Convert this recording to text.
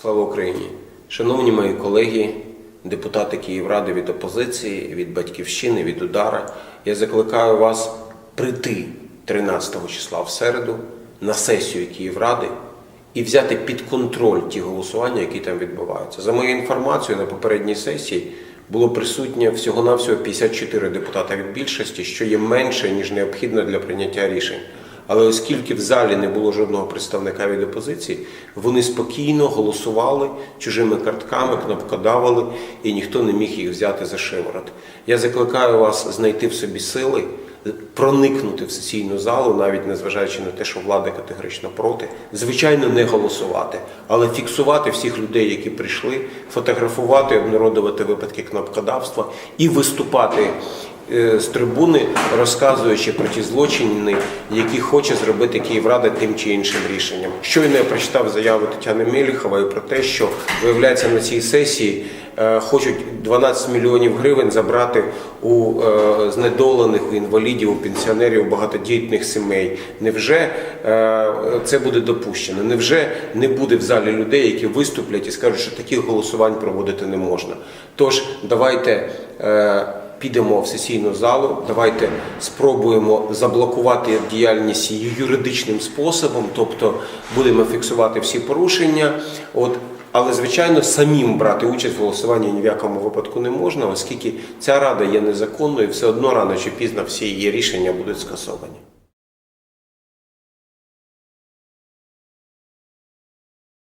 Слава Україні! Шановні мої колеги, депутати Київради від опозиції, від Батьківщини, від Удара, я закликаю вас прийти 13 числа в середу на сесію Київради і взяти під контроль ті голосування, які там відбуваються. За моєю інформацією, на попередній сесії було присутнє всього-навсього 54 депутата від більшості, що є менше, ніж необхідно для прийняття рішень. Але оскільки в залі не було жодного представника від опозиції, вони спокійно голосували чужими картками, кнопкодавили, і ніхто не міг їх взяти за шиворот. Я закликаю вас знайти в собі сили, проникнути в сесійну залу, навіть незважаючи на те, що влада категорично проти. Звичайно, не голосувати, але фіксувати всіх людей, які прийшли, фотографувати, обнародувати випадки кнопкодавства і виступати з трибуни, розказуючи про ті злочини, які хоче зробити Київрада тим чи іншим рішенням. Щойно я прочитав заяву Тетяни Меліхової про те, що виявляється на цій сесії е, хочуть 12 мільйонів гривень забрати у е, знедолених, у інвалідів, у пенсіонерів, у багатодітних сімей. Невже е, це буде допущено? Невже не буде в залі людей, які виступлять і скажуть, що таких голосувань проводити не можна? Тож давайте. Підемо в сесійну залу, давайте спробуємо заблокувати діяльність її юридичним способом, тобто будемо фіксувати всі порушення. От, але, звичайно, самим брати участь в голосуванні ні в якому випадку не можна, оскільки ця рада є незаконною, все одно рано чи пізно всі її рішення будуть скасовані.